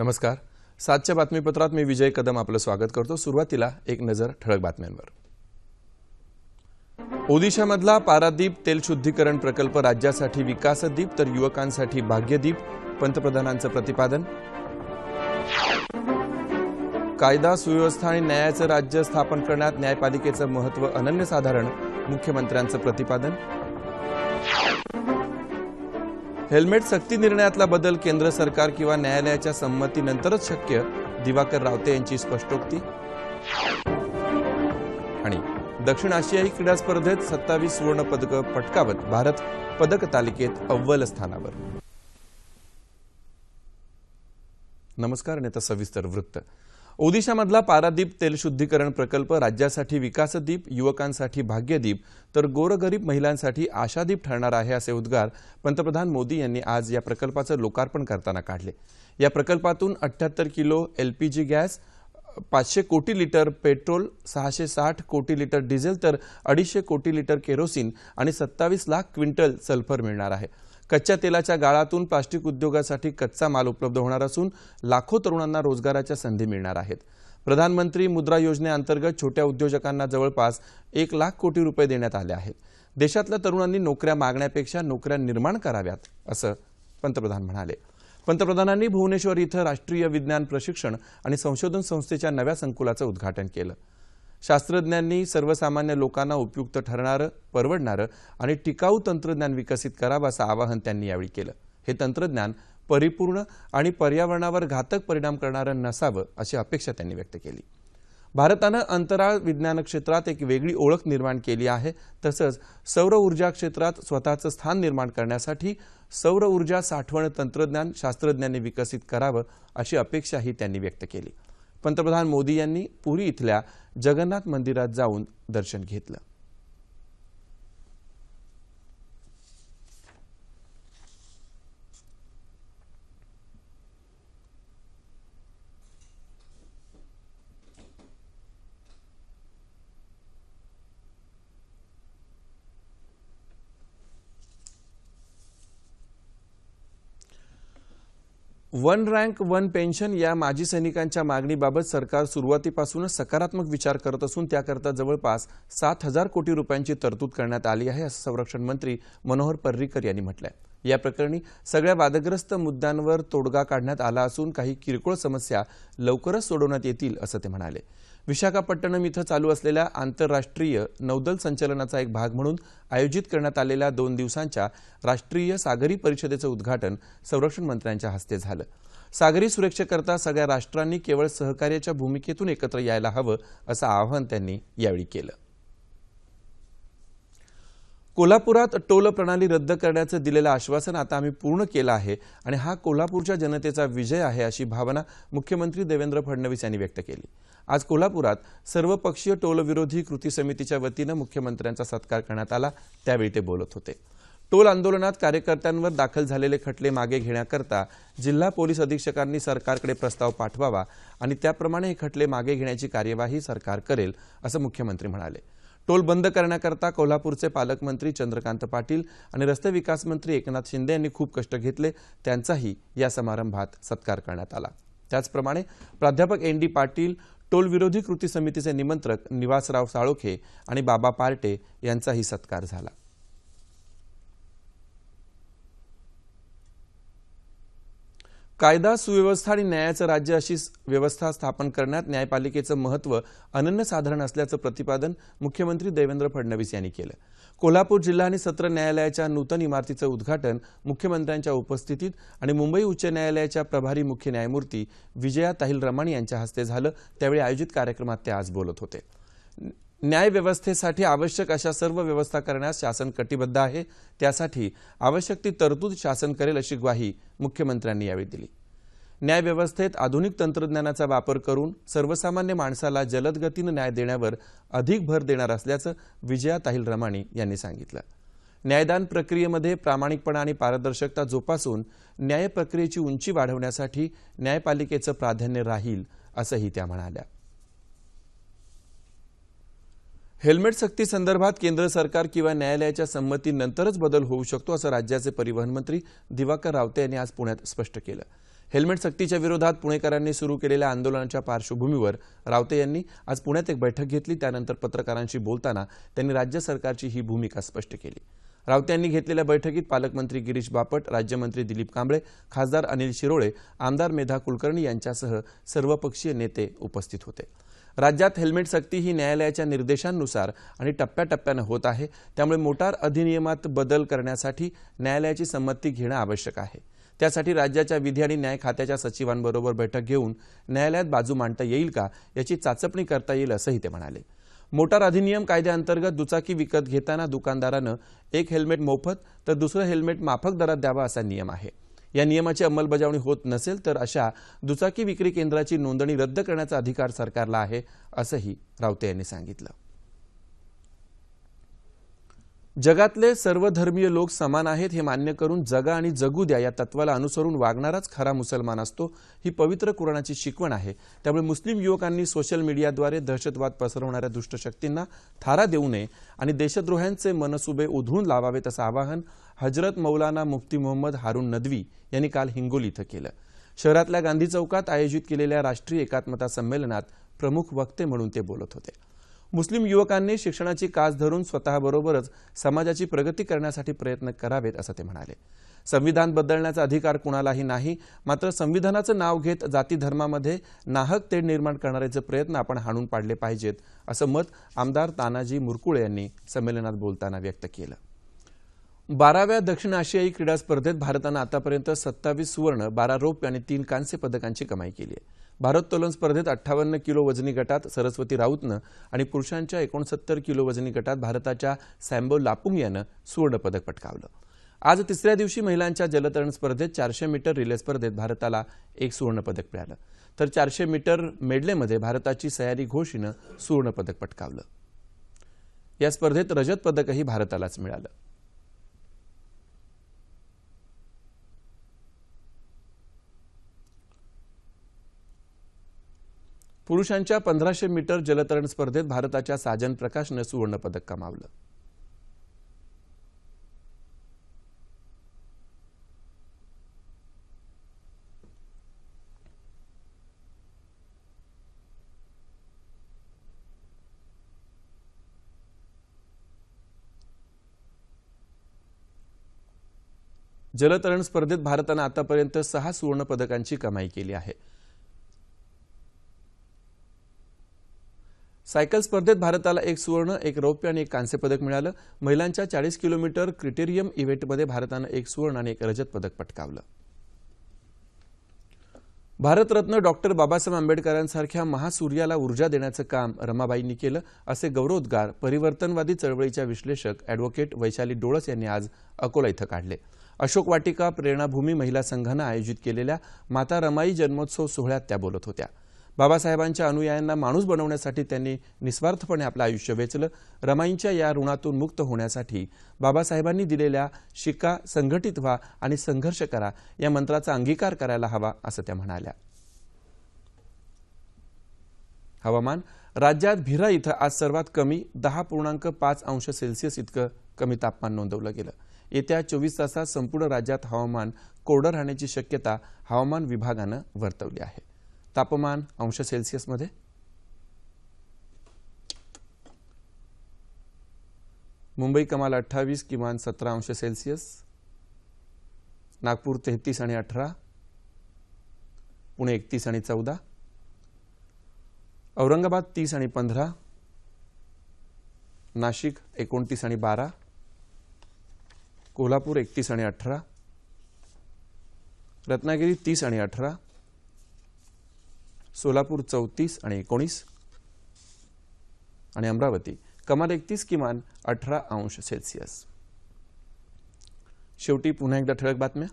नमस्कार. सातच्या बातमीपत्रात मी विजय कदम आपलं स्वागत करतो. सुरुवातीला एक नजर ठळक बातम्यांवर. ओदिशामधला पारादीप तेल शुद्धीकरण प्रकल्प राज्यासाठी विकासदीप तर युवकांसाठी भाग्यदीप पंतप्रधानांचं प्रतिपादन. कायदा सुव्यवस्था आणि न्यायाचं राज्य स्थापन करण्यात न्यायपालिकेचं महत्त्व अनन्यसाधारण मुख्यमंत्र्यांचं प्रतिपादन. हेल्मेट सक्ती निर्णयातला बदल केंद्र सरकार किंवा न्यायालयाच्या संमतीनंतरच शक्य दिवाकर रावते यांची स्पष्टोक्ती. आणि दक्षिण आशियाई क्रीडा स्पर्धेत सत्तावीस सुवर्ण पदकं पटकावत भारत पदक तालिकेत अव्वल स्थानावर. नमस्कार नेता सविस्तर वृत्त. ओदिशामधला पारादीप तेल शुद्धीकरण प्रकल्प राज्यासाठी विकासदीप युवकांसाठी भाग्यदीप तर गोरगरीब महिलांसाठी आशादीप ठरणार आहे असे उद्गार पंतप्रधान मोदी यांनी आज या प्रकल्पाचं लोकार्पण करताना काढले. या प्रकल्पातून अठ्याहत्तर किलो एलपीजी गॅस पाचशे कोटी लिटर पेट्रोल सहाशे साठ कोटी लिटर डिझेल तर अडीचशे कोटी लिटर केरोसिन आणि सत्तावीस लाख क्विंटल सल्फर मिळणार आहे. कच्च्या तेलाच्या गाळातून प्लास्टिक उद्योगासाठी कच्चा माल उपलब्ध होणार असून लाखो तरुणांना रोजगाराच्या संधी मिळणार आहेत. प्रधानमंत्री मुद्रा योजनेअंतर्गत छोट्या उद्योजकांना जवळपास एक लाख कोटी रुपये देण्यात आले आहेत. देशातल्या तरुणांनी नोकऱ्या मागण्यापेक्षा नोकऱ्या निर्माण कराव्यात असं पंतप्रधान म्हणाले. पंतप्रधानांनी भुवनेश्वर इथं राष्ट्रीय विज्ञान प्रशिक्षण आणि संशोधन संस्थेच्या नव्या संकुलाचं उद्घाटन केलं. शास्त्रज्ञांनी सर्वसामान्य लोकांना उपयुक्त ठरणारं परवडणारं आणि टिकाऊ तंत्रज्ञान विकसित करावं असं आवाहन त्यांनी यावेळी केलं. हे तंत्रज्ञान परिपूर्ण आणि पर्यावरणावर घातक परिणाम करणारं नसावं अशी अपेक्षा त्यांनी व्यक्त केली. भारतानं अंतराळ विज्ञान क्षेत्रात एक वेगळी ओळख निर्माण केली आहे. तसंच सौर ऊर्जा क्षेत्रात स्वतःचं स्थान निर्माण करण्यासाठी सौर ऊर्जा साठवण तंत्रज्ञान शास्त्रज्ञांनी विकसित करावं अशी अपेक्षाही त्यांनी व्यक्त केली. पंतप्रधान मोदी यांनी पुरी इथल्या जगन्नाथ मंदिरात जाऊन दर्शन घेतलं. वन रँक वन पेन्शन या माजी सैनिकांच्या मागणीबाबत सरकार सुरुवातीपासूनच सकारात्मक विचार करत असून त्याकरता जवळपास सात हजार कोटी रुपयांची तरतूद करण्यात आली आहे असं संरक्षण मंत्री मनोहर पर्रीकर यांनी म्हटलंय. या प्रकरणी सगळ्या वादग्रस्त मुद्द्यांवर तोडगा काढण्यात आला असून काही किरकोळ समस्या लवकरच सोडवण्यात येतील असं ते म्हणाले. विशाखापट्टणम इथं चालू असलेल्या आंतरराष्ट्रीय नौदल संचलनाचा एक भाग म्हणून आयोजित करण्यात आलेल्या दोन दिवसांच्या राष्ट्रीय सागरी परिषदेचं उद्घाटन संरक्षण मंत्र्यांच्या हस्ते झालं. सागरी सुरक्षेकरता सगळ्या राष्ट्रांनी केवळ सहकार्याच्या भूमिकेतून एकत्र यायला हवं असं आवाहन त्यांनी यावेळी केलं. कोल्हापुरात टोल प्रणाली रद्द करण्याचं दिलेलं आश्वासन आता आम्ही पूर्ण केलं आहे आणि हा कोल्हापूरच्या जनतेचा विजय आहे अशी भावना मुख्यमंत्री देवेंद्र फडणवीस यांनी व्यक्त केली. आज कोल्हापुरात सर्वपक्षीय टोलविरोधी कृती समितीच्या वतीनं मुख्यमंत्र्यांचा सत्कार करण्यात आला. त्यावेळी ते बोलत होते. टोल आंदोलनात कार्यकर्त्यांवर दाखल झालेले खटले मागे घेण्याकरता जिल्हा पोलीस अधीक्षकांनी सरकारकडे प्रस्ताव पाठवावा आणि त्याप्रमाणे हे खटले मागे घेण्याची कार्यवाही सरकार करेल असं मुख्यमंत्री म्हणाले. टोल बंद करण्याकरता कोल्हापूरचे पालकमंत्री चंद्रकांत पाटील आणि रस्ते विकास मंत्री एकनाथ शिंदे यांनी खूप कष्ट घेतले. त्यांचाही या समारंभात सत्कार करण्यात आला. त्याचप्रमाणे प्राध्यापक एन डी पाटील टोल विरोधी कृती समितीचे निमंत्रक निवासराव साळोखे आणि बाबा पार्टे यांचाही सत्कार झाला. कायदा सुव्यवस्था आणि न्यायाचं राज्य अशी व्यवस्था स्थापन करण्यात न्यायपालिकेचं महत्त्व अनन्यसाधारण असल्याचं प्रतिपादन मुख्यमंत्री देवेंद्र फडणवीस यांनी केलं. कोल्हापूर जिल्हा आणि सत्र न्यायालयाच्या नूतन इमारतीचं उद्घाटन मुख्यमंत्र्यांच्या उपस्थितीत आणि मुंबई उच्च न्यायालयाच्या प्रभारी मुख्य न्यायमूर्ती विजया ताहिल रमाणी यांच्या हस्ते झालं त्यावेळी आयोजित कार्यक्रमात ते आज बोलत होते. न्यायव्यवस्थेसाठी आवश्यक अशा सर्व व्यवस्था करण्यास शासन कटिबद्ध आहे त्यासाठी आवश्यक ती तरतूद शासन करेल अशी ग्वाही मुख्यमंत्र्यांनी यावेळी दिली. न्यायव्यवस्थेत आधुनिक तंत्रज्ञानाचा वापर करून सर्वसामान्य माणसाला जलद गतीनं न्याय देण्यावर अधिक भर देणार असल्याचं विजया ताहिल रमाणी यांनी सांगितलं. न्यायदान प्रक्रियेमध्ये प्रामाणिकपणा आणि पारदर्शकता जोपासून न्याय प्रक्रियेची उंची वाढवण्यासाठी न्यायपालिकेचं प्राधान्य राहील असंही त्या म्हणाल्या. हेल्मेट सक्ती संदर्भात केंद्र सरकार किंवा न्यायालयाच्या संमतीनंतरच बदल होऊ शकतो असं राज्याचे परिवहन मंत्री दिवाकर रावते यांनी आज पुण्यात स्पष्ट केलं. हेल्मेट सक्तीच्या विरोधात पुणेकरांनी सुरू केलेल्या आंदोलनाच्या पार्श्वभूमीवर रावते यांनी आज पुण्यात एक बैठक घेतली. त्यानंतर पत्रकारांशी बोलताना त्यांनी राज्य सरकारची ही भूमिका स्पष्ट केली. रावते यांनी घेतलेल्या बैठकीत पालकमंत्री गिरीश बापट राज्यमंत्री दिलीप कांबळे खासदार अनिल शिरोळे आमदार मेधा कुलकर्णी यांच्यासह सर्वपक्षीय नेते उपस्थित होते. राज्यात हेल्मेट सक्ती ही न्यायालयाच्या निर्देशांनुसार आणि टप्प्याटप्प्यानं होत आहे. त्यामुळे मोटार अधिनियमात बदल करण्यासाठी न्यायालयाची संमती घेणं आवश्यक आहे. त्यासाठी राज्याच्या विधी आणि न्याय खात्याच्या सचिवांबरोबर बैठक घेऊन न्यायालयात बाजू मांडता येईल का याची चाचपणी करता येईल असंही ते म्हणाले. मोटार अधिनियम कायद्याअंतर्गत दुचाकी विकत घेताना दुकानदारानं एक हेल्मेट मोफत तर दुसरं हेल्मेट माफक दरात द्यावा असा नियम आहे. या नियमाची अंमलबजावणी होत नसेल तर अशा दुचाकी विक्री केंद्राची नोंदणी रद्द करण्याचा अधिकार सरकारला आहे असंही रावते यांनी सांगितलं. जगातले सर्व धर्मीय लोक समान आहेत हे मान्य करून जगा आणि जगू द्या या तत्वाला अनुसरून वागणाराच खरा मुसलमान असतो ही पवित्र कुराणाची शिकवण आहे. त्यामुळे मुस्लिम युवकांनी सोशल मीडियाद्वारे दहशतवाद पसरवणाऱ्या दुष्टशक्तींना थारा देऊ नये आणि देशद्रोह्यांचे मनसुबे उधळून लावावेत असं आवाहन हजरत मौलाना मुफ्ती मोहम्मद हारून नदवी यांनी काल हिंगोली इथं केलं. शहरातल्या गांधी चौकात आयोजित केलेल्या राष्ट्रीय एकात्मता संमेलनात प्रमुख वक्ते म्हणून ते बोलत होते. मुस्लिम युवकांनी शिक्षणाची कास धरून स्वतःबरोबरच समाजाची प्रगती करण्यासाठी प्रयत्न करावेत असं ते म्हणाले. संविधान बदलण्याचा अधिकार कुणालाही नाही मात्र संविधानाचं नाव घेत जाती धर्मामध्ये नाहक तेढ निर्माण करणाऱ्याचे प्रयत्न आपण हाणून पाडले पाहिजेत असं मत आमदार तानाजी मुरकुळे यांनी संमेलनात बोलताना व्यक्त केलं. बाराव्या दक्षिण आशियाई क्रीडा स्पर्धेत भारतानं आतापर्यंत सत्तावीस सुवर्ण बारा रौप्य आणि तीन कांस्य पदकांची कमाई केली आहे. भारोत्तोलन स्पर्धेत अठ्ठावन्न किलो वजनी गटात सरस्वती राऊतनं आणि पुरुषांच्या एकोणसत्तर किलो वजनी गटात भारताच्या सॅम्बो लापुंग यानं सुवर्णपदक पटकावलं. आज तिसऱ्या दिवशी महिलांच्या जलतरण स्पर्धेत चारशे मीटर रिले स्पर्धेत भारताला एक सुवर्णपदक मिळालं. तर चारशे मीटर मेडलेमध्ये भारताची सयारी घोष हिनं सुवर्णपदक पटकावलं. या स्पर्धेत रजत पदकही भारतालाच मिळालं. पुरुषांच्या पंधराशे मीटर जलतरण स्पर्धेत भारताच्या साजन प्रकाशनं सुवर्णपदक कमावलं. जलतरण स्पर्धेत भारतानं आतापर्यंत सहा सुवर्णपदकांची कमाई केली आहे. सायकल स्पर्धेत भारताला एक सुवर्ण एक रौप्य आणि एक कांस्य पदक मिळालं. महिलांच्या चाळीस किलोमीटर क्रिटेरियम इव्हेंटमध्ये भारतानं एक सुवर्ण आणि एक रजत पदक पटकावलं. भारतरत्न डॉक्टर बाबासाहेब आंबेडकरांसारख्या महासूर्याला ऊर्जा देण्याचं काम रमाबाईंनी केलं असे गौरवोद्गार परिवर्तनवादी चळवळीच्या विश्लेषक अॅडव्होकेट वैशाली डोळस यांनी आज अकोला इथं काढले. अशोक वाटिका प्रेरणाभूमी महिला संघानं आयोजित केलेल्या माता रमाई जन्मोत्सव सोहळ्यात त्या बोलत होत्या. बाबासाहेबांच्या अनुयायांना माणूस बनवण्यासाठी त्यांनी निस्वार्थपणे आपलं आयुष्य वेचलं. रमाईंच्या या ऋणातून मुक्त होण्यासाठी बाबासाहेबांनी दिलेल्या शिका संघटित व्हा आणि संघर्ष करा या मंत्राचा अंगीकार करायला हवा असं त्या म्हणाल्या. हवामान राज्यात भिरा इथं आज सर्वात कमी दहा पूर्णांक पाच अंश सेल्सिअस इतकं कमी तापमान नोंदवलं गेलं. येत्या चोवीस तासात संपूर्ण राज्यात हवामान कोरडं राहण्याची शक्यता हवामान विभागानं वर्तवली आहे. तापमान अंश सेल्सिअसमध्ये मुंबई कमाल अठ्ठावीस किमान सतरा अंश सेल्सिअस नागपूर तेहतीस आणि अठरा. पुणे एकतीस आणि चौदा. औरंगाबाद तीस आणि पंधरा. नाशिक एकोणतीस आणि बारा. कोल्हापूर एकतीस आणि अठरा. रत्नागिरी तीस आणि अठरा. सोलापूर चौतीस आणि एकोणीस. आणि अमरावती कमाल एकतीस किमान अठरा अंश सेल्सिअस. शेवटी पुन्हा एकदा ठळक बातम्या.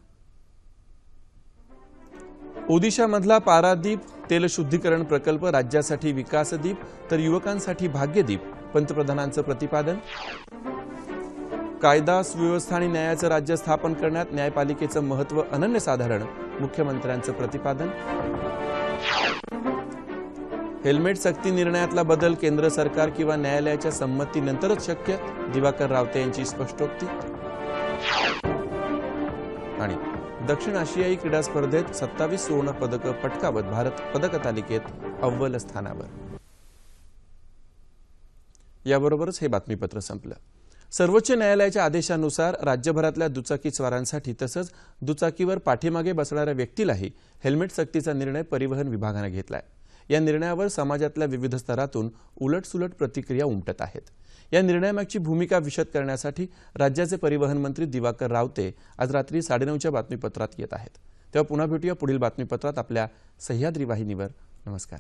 ओदिशामधला पारादीप तेलशुद्धीकरण प्रकल्प राज्यासाठी विकासदीप तर युवकांसाठी भाग्यदीप पंतप्रधानांचं प्रतिपादन. कायदा सुव्यवस्था आणि न्यायाचं राज्य स्थापन करण्यात न्यायपालिकेचं महत्त्व अनन्यसाधारण मुख्यमंत्र्यांचं प्रतिपादन. हेल्मेट सक्ती निर्णयातला बदल केंद्र सरकार किंवा न्यायालयाच्या संमतीनंतरच शक्य? दिवाकर रावते यांची स्पष्टोक्ती. आणि दक्षिण आशियाई क्रीडा स्पर्धेत सत्तावीस सुवर्ण पदकं पटकावत भारत पदक तालिकेत अव्वल स्थानावर. याबरोबरच हे बातमीपत्र संपलं. सर्वोच्च न्यायालयाच्या आदेशानुसार राज्यभरातल्या दुचाकी स्वारांसाठी तसंच दुचाकीवर पाठीमागे बसणाऱ्या व्यक्तीलाही हेल्मेट सक्तीचा निर्णय परिवहन विभागानं घेतलाय. या निर्णयावर समाजातल्या विविध स्तरातून उलटसुलट प्रतिक्रिया उमटत आहेत. या निर्णयामागची भूमिका विशद करण्यासाठी राज्याचे परिवहन मंत्री दिवाकर रावते आज रात्री साडेनऊच्या बातमीपत्रात येत आहेत. तेव्हा पुन्हा भेटूया पुढील बातमीपत्रात आपल्या सह्याद्री वाहिनीवर. नमस्कार.